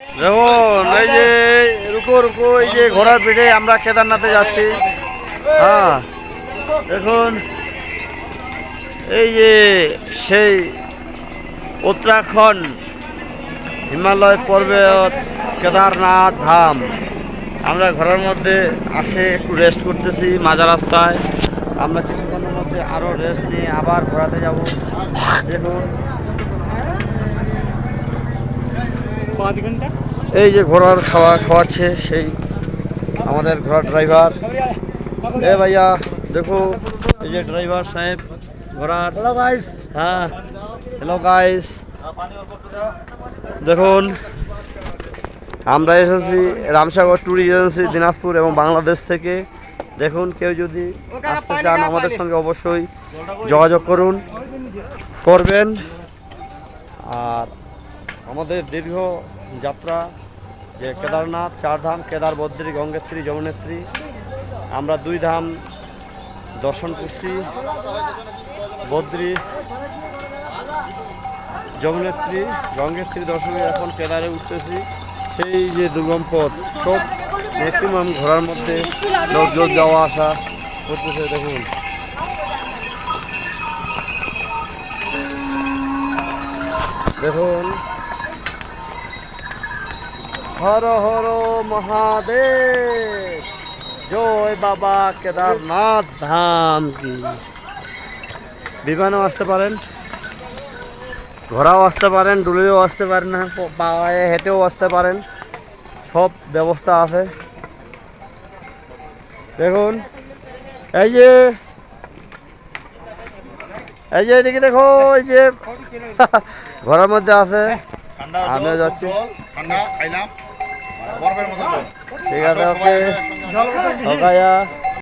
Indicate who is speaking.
Speaker 1: দেখুন এই যে, রুকো রুকো, এই যে ঘোড়ার পিঠে আমরা কেদারনাথে যাচ্ছি। হ্যাঁ দেখুন, এই যে সেই উত্তরাখণ্ড হিমালয় পর্বত কেদারনাথ ধাম। আমরা ঘরের মধ্যে আসে, একটু রেস্ট করতেছি মাজা রাস্তায়। আমরা কিছুক্ষণের মধ্যে আরও রেস্ট নিয়ে আবার ঘোরাতে যাব। দেখুন। এই যে ঘোড়ার খাওয়া খাওয়াচ্ছে সেই আমাদের ঘোড়ার ড্রাইভার এ ভাইয়া দেখো এই যে ড্রাইভার সাহেব ঘোড়ার। হ্যালো গাইস হ্যাঁ হ্যালো গাইস দেখুন আমরা এসেছি রামসাগর ট্যুর এজেন্সি দিনাজপুর এবং বাংলাদেশ থেকে। দেখুন কেউ যদি আসতে চান আমাদের সঙ্গে অবশ্যই যোগাযোগ করুন করবেন। আর আমাদের দীর্ঘ যাত্রা, যে কেদারনাথ, চার ধাম, কেদার বদ্রী, গঙ্গেত্রী, যমুনেত্রী। আমরা দুই ধাম দর্শন করছি। বদ্রী, যমুনেত্রী, গঙ্গেত্রী দর্শনে এখন কেদারে উঠতেছি। সেই যে দুর্গম পথ, সব ম্যাক্সিমাম ঘোরার মধ্যে লোকজন যাওয়া আসা করতেছে, দেখুন। দেখুন হর হর মহাদেব। জয় বাবা কেদারনাথ ধাম কি। বিমানেও আসতে পারেন। ঘোড়াও আসতে পারেন ডুলেও আসতে পারেন পায়ে হেঁটেও আসতে পারেন। সব ব্যবস্থা আছে। দেখুন এই যে এই যে এদিকে দেখো এই যে ঘোড়ার মধ্যে আছে। আমিও যাচ্ছি।
Speaker 2: ঠান্ডা খাইলাম
Speaker 1: ঠিক আছে ওকে। ওকায়া।